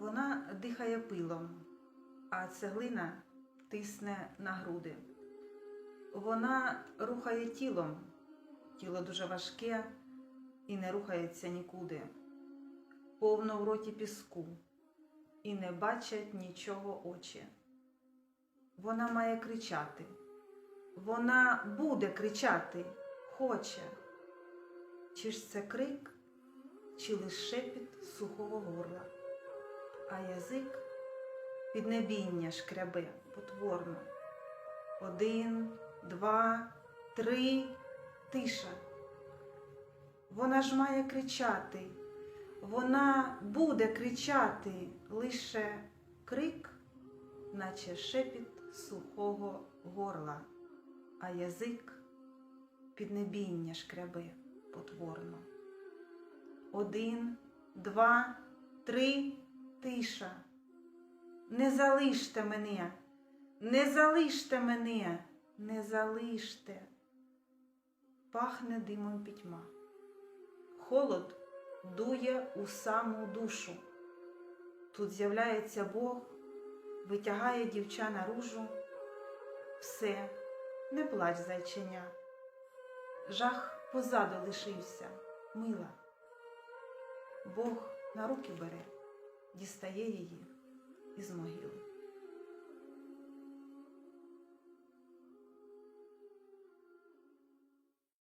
Вона дихає пилом, а цеглина тисне на груди. Вона рухає тілом, тіло дуже важке і не рухається нікуди. Повно в роті піску, і не бачать нічого очі. Вона має кричати. Вона буде кричати, хоче. Чи ж це крик, чи лише шепіт сухого горла, а язик піднебіння шкрябе потворно. Один, два, три, тиша. Вона ж має кричати, вона буде кричати лише крик, наче шепіт сухого горла, а язик піднебіння шкрябе потворно. Один, два, три, тиша. Не залиште мене, не залиште мене, не залиште. Пахне димом пітьма. Холод дує у саму душу. Тут з'являється Бог, витягає дівча наружу. Все, не плач, зайченя. Жах позаду лишився, мила. Бог на руки бере, дістає її із могили.